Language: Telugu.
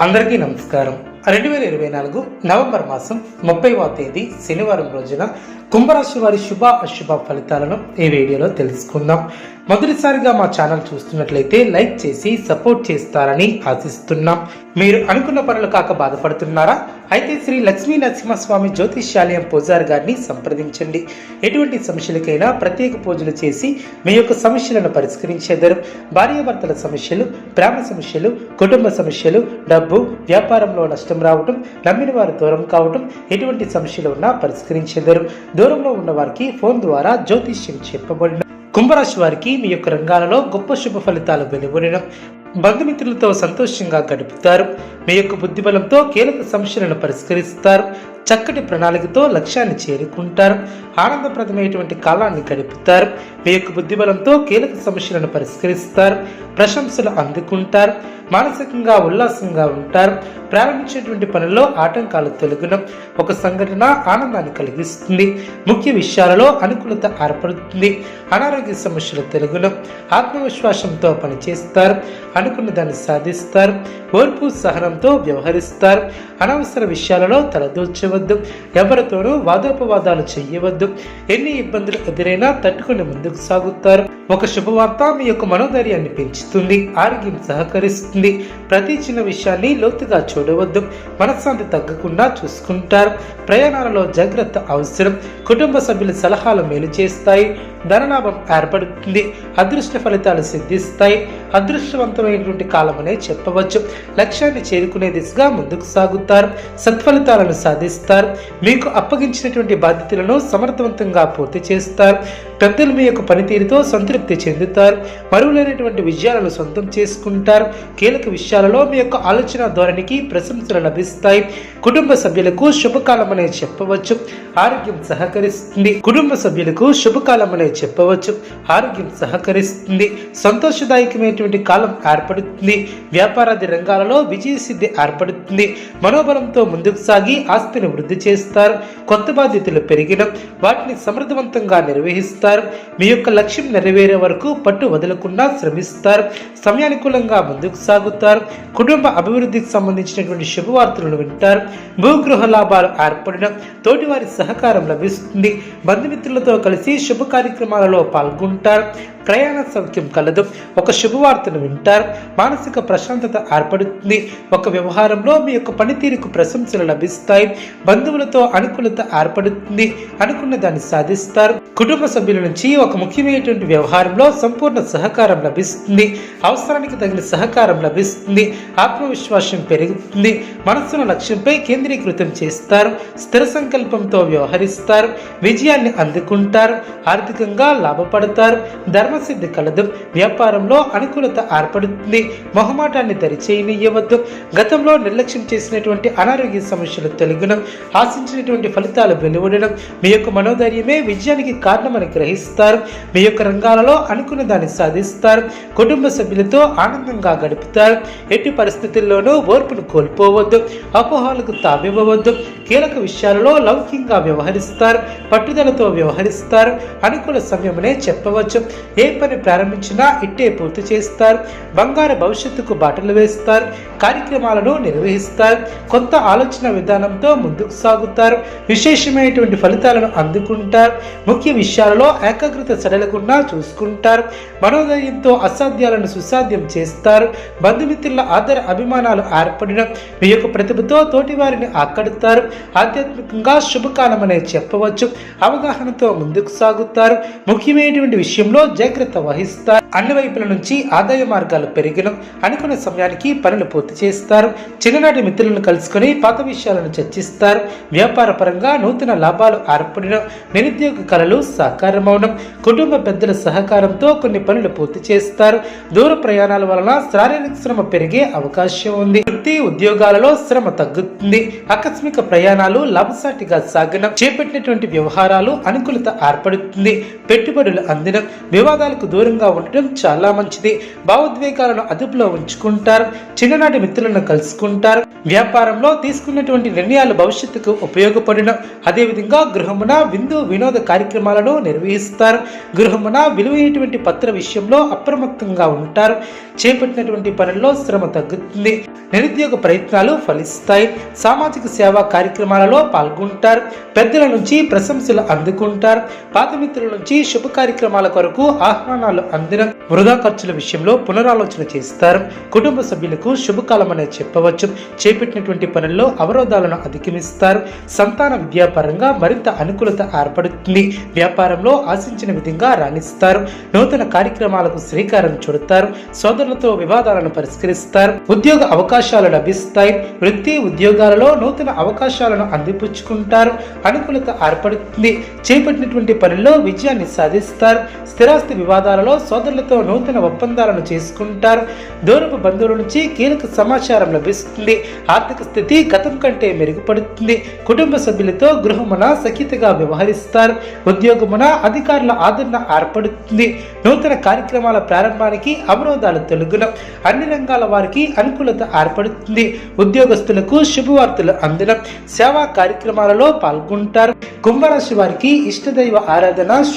అందరికీ నమస్కారం. రెండు వేల ఇరవై నాలుగు నవంబర్ మాసం ముప్పైవ తేదీ శనివారం రోజున కుంభరాశి వారి శుభ అశుభ ఫలితాలను ఈ వీడియోలో తెలుసుకుందాం. మొదటిసారిగా మా ఛానల్ చూస్తున్నట్లయితే లైక్ చేసి సపోర్ట్ చేస్తారని ఆశిస్తున్నాం. మీరు అనుకున్న పనులు కాక బాధపడుతున్నారా? అయితే శ్రీ లక్ష్మీ నరసింహస్వామి జ్యోతిష్యాలయం పూజారి గారిని సంప్రదించండి. ఎటువంటి సమస్యలకైనా ప్రత్యేక పూజలు చేసి మీ యొక్క సమస్యలను పరిష్కరించేదరు భార్యాభర్తల సమస్యలు ప్రేమ సమస్యలు కుటుంబ సమస్యలు డబ్బు వ్యాపారంలో నష్టం రావటం నమ్మిన వారు దూరం కావటం ఎటువంటి సమస్యలు ఉన్నా పరిష్కరించేదరు. దూరంలో ఉన్న వారికి ఫోన్ ద్వారా జ్యోతిష్యం చెప్పబడిన కుంభరాశి వారికి మీ యొక్క రంగాలలో గొప్ప శుభ ఫలితాలు వెలువడడం బంధుమిత్రులతో సంతోషంగా గడుపుతారు. మీ యొక్క బుద్ధిబలంతో కీలక సమస్యలను పరిష్కరిస్తారు. చక్కటి ప్రణాళికతో లక్ష్యాన్ని చేరుకుంటారు. ఆనందప్రదమైనటువంటి కాలాన్ని గడుపుతారు. మీ యొక్క బుద్ధిబలంతో కీలక సమస్యలను పరిష్కరిస్తారు. ప్రశంసలు అందుకుంటారు. మానసికంగా ఉల్లాసంగా ఉంటారు. ప్రారంభించేటువంటి పనుల్లో ఆటంకాలు తొలగడం ఒక సంఘటన ఆనందాన్ని కలిగిస్తుంది. ముఖ్య విషయాలలో అనుకూలత ఏర్పడుతుంది. అనారోగ్య సమస్యలు తొలగడం ఆత్మవిశ్వాసంతో పనిచేస్తారు. అనుకున్న దాన్ని సాధిస్తారు. ఓర్పు సహనంతో వ్యవహరిస్తారు. అనవసర విషయాలలో తలదూర్చవద్దు ఎవరితోనూ వాదోపవాదాలు చేయవద్దు. ఎన్ని ఇబ్బందులు ఎదురైనా తట్టుకుని ముందుకు సాగుతారు. ఒక శుభవార్త మీ యొక్క మనోధైర్యాన్ని పెంచుతుంది ఆరోగ్యం సహకరిస్తుంది. ప్రతి చిన్న విషయాన్ని లోతుగా చూడవద్దు. మనశ్శాంతి తగ్గకుండా చూసుకుంటారు. ప్రయాణాలలో జాగ్రత్త అవసరం. కుటుంబ సభ్యుల సలహాలు మేలు చేస్తాయి. ధనలాభం ఏర్పడుతుంది. అదృష్ట ఫలితాలు సిద్ధిస్తాయి. అదృష్టవంతమైనటువంటి కాలమనే చెప్పవచ్చు. లక్ష్యాన్ని చేరుకునే దిశగా ముందుకు సాగుతారు. సత్ఫలితాలను సాధిస్తారు. మీకు అప్పగించినటువంటి బాధ్యతలను సమర్థవంతంగా పూర్తి చేస్తారు. పెద్దలు మీ యొక్క పనితీరుతో సంతృప్తి చెందుతారు. మరువులైనటువంటి విజయాలను సొంతం చేసుకుంటారు. కీలక విషయాలలో మీ యొక్క ఆలోచన ధోరణికి ప్రశంసలు లభిస్తాయి. కుటుంబ సభ్యులకు శుభకాలం అనే చెప్పవచ్చు. ఆరోగ్యం సహకరిస్తుంది. కుటుంబ సభ్యులకు శుభకాలం అనే చెప్పవచ్చు. ఆరోగ్యం సహకరిస్తుంది. సంతోషదాయకమైనటువంటి కాలం ఏర్పడుతుంది. వ్యాపారాది రంగాలలో విజయసిద్ధి ఏర్పడుతుంది. మనోబలంతో ముందుకు సాగి ఆస్తిని వృద్ధి చేస్తారు. కొత్త బాధ్యతలు పెరిగిన వాటిని సమర్థవంతంగా నిర్వహిస్తారు. మీ యొక్క లక్ష్యం నెరవేరే వరకు పట్టు వదలకుండా శ్రమిస్తారు. సమయానుకూలంగా ముందుకు సాగుతారు. కుటుంబ అభివృద్ధికి సంబంధించినటువంటి శుభవార్తలను వింటారు. భూగృహ లాభాలు ఏర్పడిన తోటివారి సహకారం లభిస్తుంది. బంధుమిత్రులతో కలిసి శుభ కార్యక్రమాలలో పాల్గొంటారు. ప్రయాణ సౌఖ్యం కలదు. ఒక శుభవార్తను వింటారు. మానసిక ప్రశాంతత ఏర్పడుతుంది. ఒక వ్యవహారంలో మీ యొక్క పనితీరుకు ప్రశంసలు లభిస్తాయి. బంధువులతో అనుకూలత ఏర్పడుతుంది. అనుకున్న దాన్ని సాధిస్తారు. కుటుంబ సభ్యుల నుంచి ఒక ముఖ్యమైనటువంటి వ్యవహారంలో సంపూర్ణ సహకారం లభిస్తుంది. అవసరానికి తగిన సహకారం లభిస్తుంది. ఆత్మవిశ్వాసం పెరుగుతుంది. మనస్సును లక్ష్యంపై కేంద్రీకృతం చేస్తారు. స్థిర సంకల్పంతో వ్యవహరిస్తారు. విజయాన్ని అందుకుంటారు. ఆర్థికంగా లాభపడతారు. ధర్మసిద్ధి కలదు. వ్యాపారంలో అనుకూలత ఏర్పడుతుంది. మొహమాటాన్ని దరిచేయనియ్యవద్దు. గతంలో నిర్లక్ష్యం చేసినటువంటి అనారోగ్య సమస్యలు తొలగడం ఆశించినటువంటి ఫలితాలు వెలువడడం మీ యొక్క మనోధైర్యమే విజయానికి కారణమని గ్రహిస్తారు. మీ యొక్క రంగాలలో అనుకున్న దాన్ని సాధిస్తారు. కుటుంబ సభ్యులతో ఆనందంగా గడుపుతారు. ఎట్టి పరిస్థితుల్లోనూ ఓర్పును కోల్పోవద్దు. అపోహాలకు తావివ్వవద్దు. కీలక విషయాలలో లౌకికంగా వ్యవహరిస్తారు. పట్టుదలతో వ్యవహరిస్తారు. అనుకూల సమయమనే చెప్పవచ్చు. ఏ పని ప్రారంభించినా ఇట్టే పూర్తి చేస్తారు. బంగారు భవిష్యత్తుకు బాటలు వేస్తారు. కార్యక్రమాలను నిర్వహిస్తారు. కొత్త ఆలోచన విధానంతో ముందుకు సాగుతారు. విశేషమైనటువంటి ఫలితాలను అందుకుంటారు. ముఖ్య విషయాలలో ఏకాగ్రత సడలకుండా చూసుకుంటారు. మనోధైర్యంతో అసాధ్యాలను సుసాధ్యం చేస్తారు. బంధుమిత్రుల ఆదర అభిమానాలు ఏర్పడిన మీ యొక్క ప్రతిభతో తోటి వారిని ఆకడుతారు. ఆధ్యాత్మికంగా శుభకాలం అనే చెప్పవచ్చు. అవగాహనతో ముందుకు సాగుతారు. ముఖ్యమైనటువంటి విషయంలో జాగ్రత్త వహిస్తారు. అన్ని వైపుల నుంచి ఆదాయ మార్గాలు పెరిగిన అనుకున్న సమయానికి పనులు పూర్తి చేస్తారు. చిన్ననాటి మిత్రులను కలుసుకొని పాత విషయాలను చర్చిస్తారు. వ్యాపార పరంగా నూతన లాభాలు ఏర్పడిన నిరుద్యోగ కళలు సాకారమవడం కుటుంబ పెద్దల సహకారంతో కొన్ని పనులు పూర్తి చేస్తారు. దూర ప్రయాణాల వలన శారీరక శ్రమ పెరిగే అవకాశం ఉంది. వృత్తి ఉద్యోగాలలో శ్రమ తగ్గుతుంది. ఆకస్మిక ప్రయాణాలు లాభసాటిగా సాగడం చేపట్టినటువంటి వ్యవహారాలు అనుకూలత ఏర్పడుతుంది. పెట్టుబడులు అందడం వివాదాలకు దూరంగా ఉండటం చాలా మంచిది. భావోద్వేగాలను అదుపులో ఉంచుకుంటారు. చిన్ననాటి మిత్రులను కలుసుకుంటారు. వ్యాపారంలో తీసుకున్నటువంటి నిర్ణయాలు భవిష్యత్తుకు ఉపయోగపడడం అదేవిధంగా గృహమున విందు వినోద కార్యక్రమాలను నిర్వహిస్తారు. గృహమున విలువైనటువంటి పత్ర విషయంలో అప్రమత్తంగా ఉంటారు. చేపట్టినటువంటి పనుల్లో శ్రమ తగ్గుతుంది. నిరుద్యోగ ప్రయత్నాలు ఫలిస్తాయి. సామాజిక సేవా కార్యక్రమాలలో పాల్గొంటారు. పెద్దల నుంచి ప్రశంసలు అందుకుంటారు. పాత మిత్రుల నుంచి శుభ కార్యక్రమాల కొరకు ఆహ్వానాలు అందిన వృధా ఖర్చుల విషయంలో పునరాలోచన చేస్తారు. కుటుంబ సభ్యులకు శుభకాలం అనే చెప్పవచ్చు. చేపట్టినటువంటి పనుల్లో అవరోధాలను అధిగమిస్తారు. సంతాన విద్యాపరంగా మరింత అనుకూలత ఏర్పడుతుంది. వ్యాపారంలో ఆశించిన విధంగా రాణిస్తారు. నూతన కార్యక్రమాలకు శ్రీకారం చుడతారు. సోదరులతో వివాదాలను పరిష్కరిస్తారు. ఉద్యోగ అవకాశాలు లభిస్తాయి. వృత్తి ఉద్యోగాలలో నూతన అవకాశాలను అందిపుచ్చుకుంటారు. అనుకూలత ఏర్పడుతుంది. చేపట్టినటువంటి పనుల్లో విజయ విజయాన్ని సాధిస్తారు. స్థిరాస్తి వివాదాలలో సోదరులతో నూతన ఒప్పందాలను చేసుకుంటారు. దూరపు బంధువుల నుంచి కీలక సమాచారం లభిస్తుంది. ఆర్థిక స్థితి గతం కంటే మెరుగుపడుతుంది. కుటుంబ సభ్యులతో గృహమున సఖితగా వ్యవహరిస్తారు. ఉద్యోగమున అధికారుల ఆదరణ ఏర్పడుతుంది. నూతన కార్యక్రమాల ప్రారంభానికి అవరోధాలు తొలగున. అన్ని రంగాల వారికి అనుకూలత ఏర్పడుతుంది. ఉద్యోగస్తులకు శుభవార్తలు అందడం. సేవా కార్యక్రమాలలో పాల్గొంటారు. కుంభరాశి వారికి ఇష్టదైవ ఆరాధన